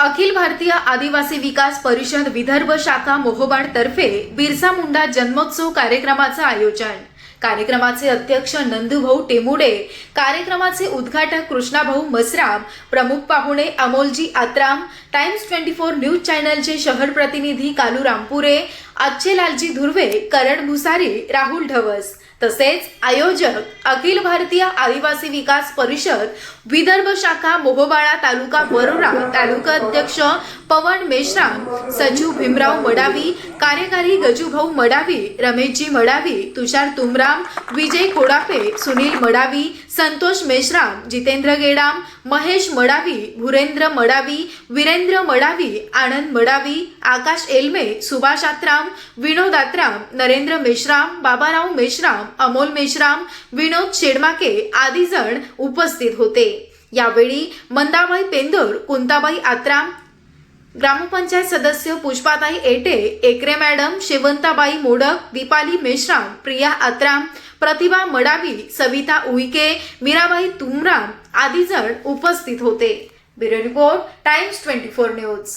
अखिल भारतीय आदिवासी विकास परिषद विदर्भ शाखा मोहोबाड तर्फे बिरसा मुंडा जन्मोत्सव कार्यक्रमाचं आयोजन. कार्यक्रमाचे अध्यक्ष नंदूभाऊ टेमुडे कार्यक्रमाचे उद्घाटक कृष्णाभाऊ मसराम प्रमुख पाहुणे Amolji Atram Times twenty four news चॅनलचे शहर प्रतिनिधी कालू रामपुरे आजचे लालजी धुर्वे करण भुसारी राहुल ढवस. तसेच आयोजक अखिल भारतीय आदिवासी विकास परिषद विदर्भ शाखा मोहोबाळा तालुका वरोरा तालुका अध्यक्ष पवन मेश्राम सचिव भीमराव मडावी कार्यकारी गजूभाऊ मडावी रमेशजी मडावी तुषार तुमराम विजय कोडापे सुनील मडावी संतोष मेश्राम जितेंद्र गेडाम महेश मडावी भुरेंद्र मडावी वीरेंद्र मडावी आनंद मडावी आकाश एल्मे सुभाष आत्राम विनोद आत्राम नरेंद्र मेश्राम बाबाराव मेश्राम अमोल मेश्राम विनोद शेडमाके आदी जण उपस्थित होते. यावेळी मंदाबाई पेंदूर कुंताबाई आत्राम ग्रामपंचायत सदस्य पुष्पाताई एटे एकरे मॅडम शेवंताबाई मोडक दीपाली मेश्राम प्रिया आत्राम प्रतिभा मडावी सविता उईके मीराबाई तुमराम आदी जण उपस्थित होते. Bureau report Times twenty four news.